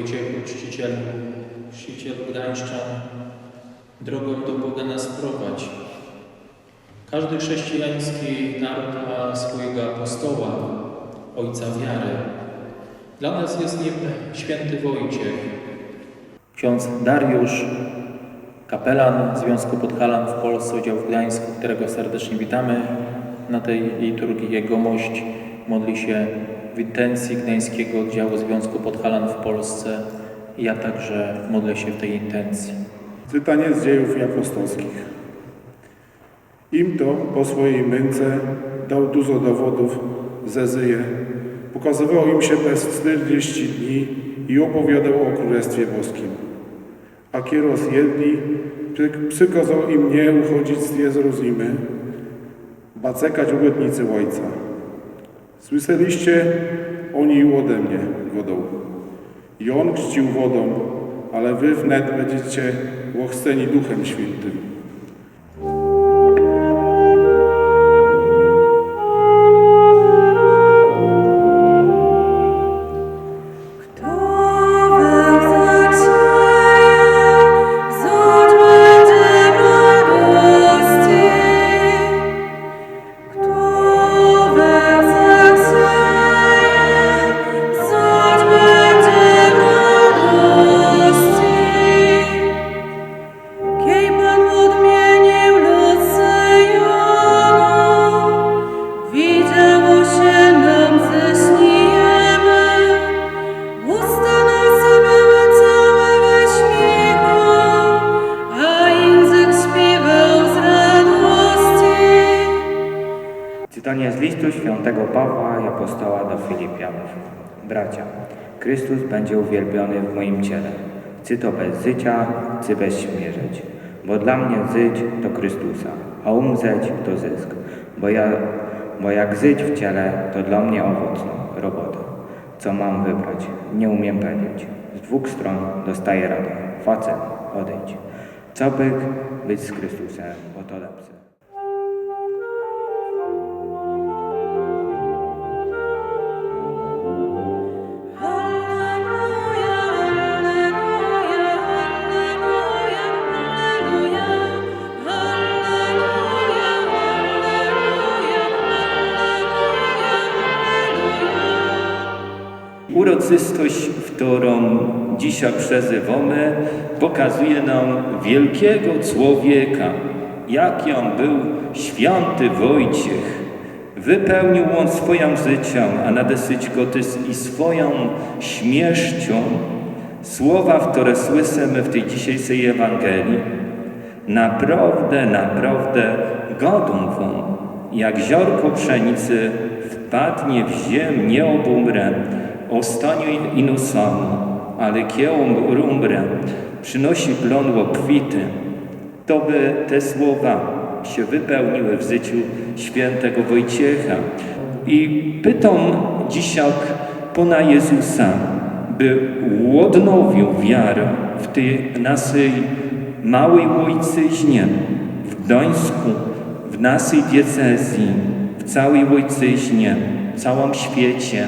Wojciechu, czcicielu, czcicielu Gdańszczan, drogą do Boga nas prowadź. Każdy chrześcijański naród ma swojego apostoła, ojca wiary. Dla nas jest nim święty Wojciech, Ksiądz Dariusz, kapelan Związku Podhalan w Polsce, oddział w Gdańsku, którego serdecznie witamy na tej liturgii. Jego mość modli się intencji Gdańskiego Oddziału Związku Podhalan w Polsce. Ja także modlę się w tej intencji. Czytanie z dziejów apostolskich. Im to po swojej męce dał dużo dowodów Zezyje. Pokazywał im się przez 40 dni i opowiadał o Królestwie Boskim. A kieros przy- przykazał im nie uchodzić z Jerozolimy, ba czekać obietnicy Ojca. Słyszeliście oni ode mnie wodą. I on chrzcił wodą, ale wy wnet będziecie ochrzczeni Duchem Świętym. Czytanie z listu świętego Pawła i apostoła do Filipianów. Bracia, Chrystus będzie uwielbiony w moim ciele. Czy to bez życia, czy bez śmierci. Bo dla mnie żyć to Chrystusa, a umrzeć to zysk. Bo, ja, bo jak żyć w ciele, to dla mnie owocna robota. Co mam wybrać? Nie umiem powiedzieć. Z dwóch stron dostaję radę. Facet, odejdź. Co by być z Chrystusem, bo to lepsze. Uroczystość, którą dzisiaj przeżywamy, pokazuje nam wielkiego człowieka, jakim był święty Wojciech. Wypełnił on swoją życiem, a nadesyć go też i swoją śmiercią. Słowa, które słyszymy w tej dzisiejszej Ewangelii, naprawdę, naprawdę godą wam, jak ziarko pszenicy wpadnie w ziem nieobumrę, ostanie ino samo, ale kiełom rumrę, przynosi plon obfity. To by te słowa się wypełniły w życiu świętego Wojciecha. I pytam dzisiaj Pana Jezusa, by odnowił wiarę w tej naszej małej ojczyźnie, w Gdańsku, w naszej diecezji, w całej ojczyźnie, w całym świecie,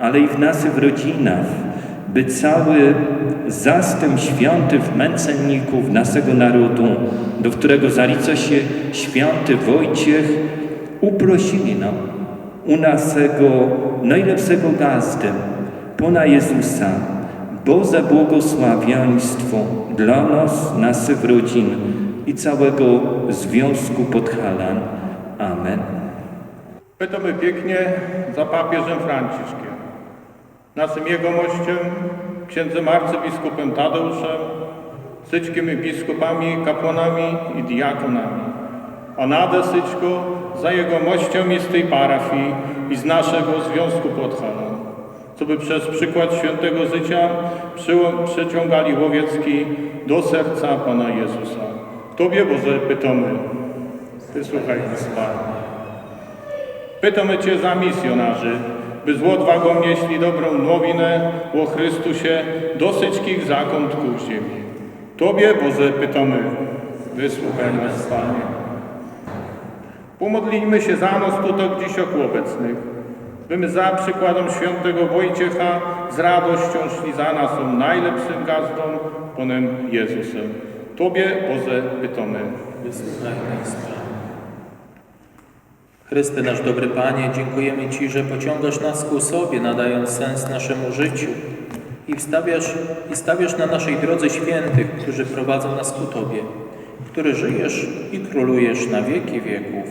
ale i w naszych rodzinach, by cały zastęp świętych męczenników naszego narodu, do którego zalica się święty Wojciech, uprosili nam u naszego najlepszego gazdy, Pana Jezusa, Boże błogosławieństwo dla nas, naszych rodzin i całego Związku Podhalan. Amen. Pytamy pięknie za papieżem Franciszkiem, naszym jegomościem, księdzem arcybiskupem Tadeuszem, wszystkimi biskupami, kapłanami i diakonami. A nade wszystko za jegomością i z tej parafii i z naszego Związku Podhalan, co by przez przykład świętego życia przyciągali łowiecki do serca Pana Jezusa. Tobie Boże pytamy, wysłuchaj nas Panie. Pytamy Cię za misjonarzy, by z odwagą nieśli dobrą nowinę o Chrystusie do wszystkich zakątków ziemi. Tobie, Boże, pytamy, wysłuchaj nas, Panie. Pomodlijmy się za nas tutaj dziś obecnych, Bymy za przykładem świętego Wojciecha z radością szli za nas najlepszym gazdą, Panem Jezusem. Tobie, Boże, pytamy. Wysłuchaj nas, Panie. Chryste, nasz dobry Panie, dziękujemy Ci, że pociągasz nas ku sobie, nadając sens naszemu życiu i, wstawiasz, i stawiasz na naszej drodze świętych, którzy prowadzą nas ku Tobie, który żyjesz i królujesz na wieki wieków.